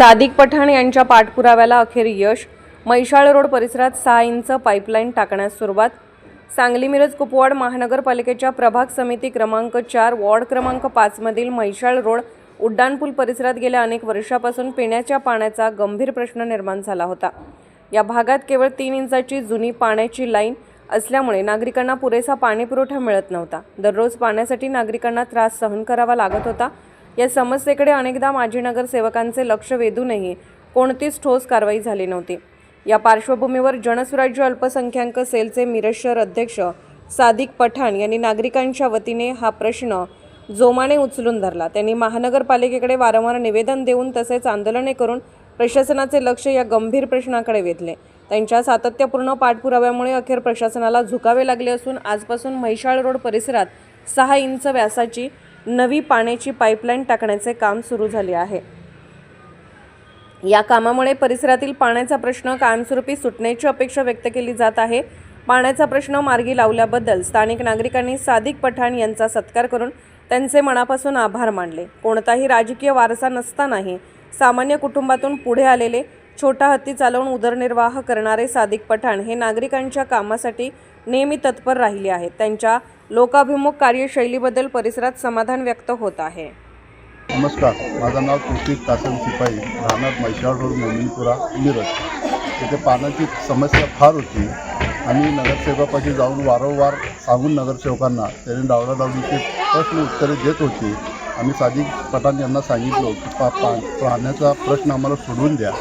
सादिक पठाण यांच्या पाठपुराव्याला अखेर यश. मैशाळ रोड परिसरात सहा इंच पाईपलाईन टाकण्यास सुरुवात. सांगली मिरज कुपवाड महानगरपालिकेच्या प्रभाग समिती क्रमांक चार वॉर्ड क्रमांक पाचमधील मैशाळ रोड उड्डाणपूल परिसरात गेल्या अनेक वर्षापासून पिण्याच्या पाण्याचा गंभीर प्रश्न निर्माण झाला होता. या भागात केवळ तीन इंचाची जुनी पाण्याची लाईन असल्यामुळे नागरिकांना पुरेसा पाणीपुरवठा मिळत नव्हता. दररोज पाण्यासाठी नागरिकांना त्रास सहन करावा लागत होता. या समस्येकडे अनेकदा माजी नगरसेवकांचे लक्ष वेधूनही कोणतीच ठोस कारवाई झाली नव्हती. या पार्श्वभूमीवर जनसुराज्य अल्पसंख्याक सेलचे मिरज शहर अध्यक्ष सादिक पठाण यांनी नागरिकांच्या वतीने हा प्रश्न जोमाने उचलून धरला. त्यांनी महानगरपालिकेकडे वारंवार निवेदन देऊन तसेच आंदोलने करून प्रशासनाचे लक्ष या गंभीर प्रश्नाकडे वेधले. त्यांच्या सातत्यपूर्ण पाठपुराव्यामुळे अखेर प्रशासनाला झुकावे लागले असून आजपासून म्हैशाळ रोड परिसरात सहा इंच व्यासाची नवी पाण्याची पाईपलाईन टाकण्याचे काम सुरू झाले आहे. या कामामुळे परिसरातील पाण्याचा प्रश्न कायमस्वरूपी सुटण्याची अपेक्षा व्यक्त केली जात आहे. पाण्याचा प्रश्न मार्गी लावल्याबद्दल स्थानिक नागरिकांनी सादिक पठाण यांचा सत्कार करून त्यांचे मनापासून आभार मानले. कोणताही राजकीय वारसा नसतानाही सामान्य कुटुंबातून पुढे आलेले छोटा हत्ती चालवून उदरनिर्वाह करणारे सादिक पठाण हे नागरिकांच्या कामासाठी नेहमी तत्पर राहिले आहेत. त्यांच्या लोकाभिमुख कार्यशैलीबद्दल परिसरात समाधान व्यक्त होत आहे. नमस्कार. माझं नाव कृषिक कासम शिपाई राहणार मैशाळ रोड मोमिनपुरा मिरज. तिथे पाण्याची समस्या फार होती आम्ही नगरसेवकापाशी जाऊन वारंवार सांगून नगरसेवकांना त्यांनी डावडाडावडीचे प्रश्न उत्तरे देत होती. आम्ही सादिक पठाण यांना सांगितलं की पा पा पाण्याचा प्रश्न आम्हाला सोडवून द्या.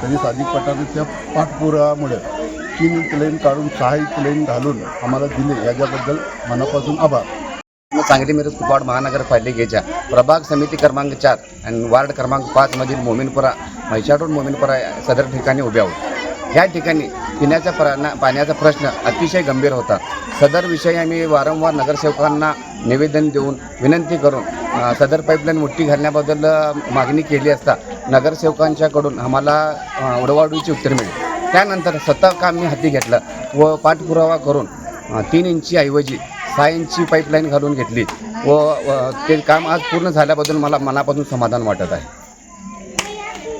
त्यांनी सादिक त्या पाठपुरामुळे तीन इंच काढून सहा इंच घालून आम्हाला दिले. याच्याबद्दल मनापासून आभार. सांगली मिरज कुपवाड महानगरपालिकेच्या प्रभाग समिती क्रमांक चार आणि वार्ड क्रमांक पाचमधील मोमिनपुरा म्हैसाळ रोड मोमिनपुरा सदर ठिकाणी उभे आहोत. ह्या ठिकाणी पिण्याच्या प्राणा पाण्याचा प्रश्न अतिशय गंभीर होता. सदर विषयी आम्ही वारंवार नगरसेवकांना निवेदन देऊन विनंती करून सदर पाईपलाईन मोठी घालण्याबद्दल मागणी केली असता नगरसेवकांच्याकडून आम्हाला उडवाडूची उत्तर मिळेल. त्यानंतर स्वतः काम मी हाती घेतलं व पाठपुरावा करून तीन इंची ऐवजी सहा इंची पाईपलाईन घालून घेतली व ते काम आज पूर्ण झाल्याबद्दल मला मनापासून समाधान वाटत आहे.